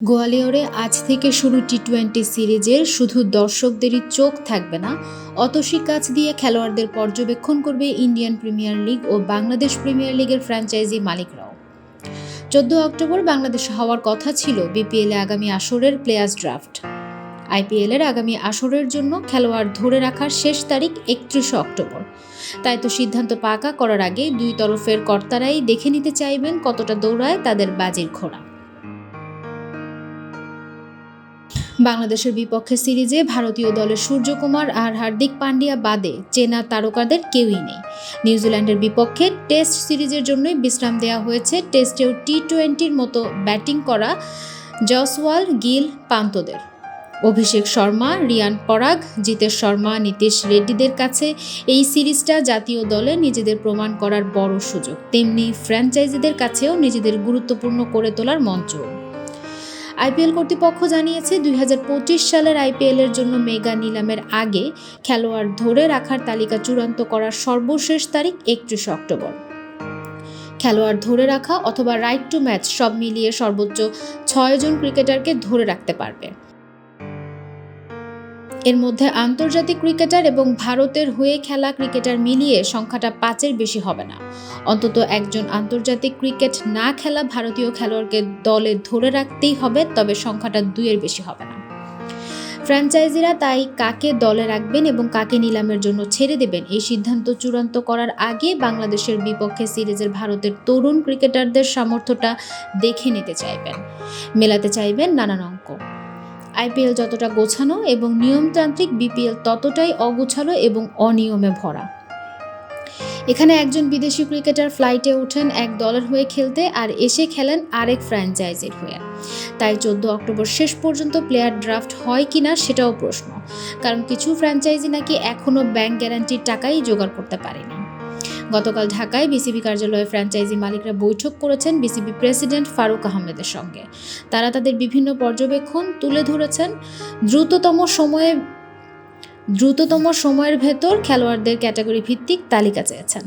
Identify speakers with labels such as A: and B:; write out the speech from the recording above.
A: গোয়ালিয়রে আজ থেকে শুরু টি টোয়েন্টি সিরিজের শুধু দর্শকদেরই চোখ থাকবে না, অতসী কাজ দিয়ে খেলোয়াড়দের পর্যবেক্ষণ করবে ইন্ডিয়ান প্রিমিয়ার লিগ ও বাংলাদেশ প্রিমিয়ার লিগের ফ্র্যাঞ্চাইজি মালিকরাও। চোদ্দ অক্টোবর বাংলাদেশে হওয়ার কথা ছিল বিপিএলে আগামী আসরের প্লেয়ার্স ড্রাফট। আইপিএলের আগামী আসরের জন্য খেলোয়াড় ধরে রাখার শেষ তারিখ একত্রিশে অক্টোবর। তাই তো সিদ্ধান্ত পাকা করার আগে দুই তরফের কর্তারাই দেখে নিতে চাইবেন কতটা দৌড়ায় তাদের বাজির ঘোড়া। বাংলাদেশের বিপক্ষে সিরিজে ভারতীয় দলের সূর্যকুমার আর হার্দিক পান্ডিয়া বাদে চেনা তারকাদের কেউই নেই। নিউজিল্যান্ডের বিপক্ষে টেস্ট সিরিজের জন্যই বিশ্রাম দেওয়া হয়েছে টেস্টেও টি টোয়েন্টির মতো ব্যাটিং করা জসওয়াল, গিল, পান্তদের। অভিষেক শর্মা, রিয়ান পরাগ, জিতেশ শর্মা, নীতিশ রেড্ডিদের কাছে এই সিরিজটা জাতীয় দলে নিজেদের প্রমাণ করার বড় সুযোগ। তেমনি ফ্র্যাঞ্চাইজিদের কাছেও নিজেদের গুরুত্বপূর্ণ করে তোলার মঞ্চ। আইপিএল কর্তৃপক্ষ জানিয়েছে, দুই হাজার পঁচিশ সালের আইপিএলের জন্য মেগা নিলামের আগে খেলোয়াড় ধরে রাখার তালিকা চূড়ান্ত করার সর্বশেষ তারিখ একত্রিশ অক্টোবর। খেলোয়াড় ধরে রাখা অথবা রাইট টু ম্যাচ সব মিলিয়ে সর্বোচ্চ ছয়জন ক্রিকেটারকে ধরে রাখতে পারবে। এর মধ্যে আন্তর্জাতিক ক্রিকেটার এবং ভারতের হয়ে খেলা ক্রিকেটার মিলিয়ে সংখ্যাটা পাঁচের বেশি হবে না। অন্তত একজন আন্তর্জাতিক ক্রিকেট না খেলা ভারতীয় খেলোয়াড়কে দলে ধরে রাখতেই হবে, তবে সংখ্যাটা দুইয়ের বেশি হবে না। ফ্র্যাঞ্চাইজিরা তাই কাকে দলে রাখবেন এবং কাকে নিলামের জন্য ছেড়ে দেবেন, এই সিদ্ধান্ত চূড়ান্ত করার আগে বাংলাদেশের বিপক্ষে সিরিজের ভারতের তরুণ ক্রিকেটারদের সামর্থ্যটা দেখে নিতে চাইবেন। মেলাতে চাইবেন নানান অঙ্ক। আইপিএল যতটা গোছানো এবং নিয়মতান্ত্রিক বিপিএল ততটাই অগোছালো এবং অনিয়মে ভরা। এখানে একজন বিদেশি ক্রিকেটার ফ্লাইটে ওঠেন এক দলের হয়ে খেলতে আর এসে খেলেন আরেক ফ্র্যাঞ্চাইজির হয়ে। তাই চোদ্দ অক্টোবর শেষ পর্যন্ত প্লেয়ার ড্রাফট হয় কি না সেটাও প্রশ্ন, কারণ কিছু ফ্র্যাঞ্চাইজি নাকি এখনও ব্যাংক গ্যারান্টির টাকাই জোগাড় করতে পারেনি। গতকাল ঢাকায় বিসিবি কার্যালয়ে ফ্র্যাঞ্চাইজি মালিকরা বৈঠক করেছেন বিসিবি প্রেসিডেন্ট ফারুক আহমেদের সঙ্গে। তারা তাদের বিভিন্ন পর্যবেক্ষণ তুলে ধরেছেন। দ্রুততম সময়ে, দ্রুততম সময়ের ভেতর খেলোয়াড়দের ক্যাটাগরি ভিত্তিক তালিকা চেয়েছেন।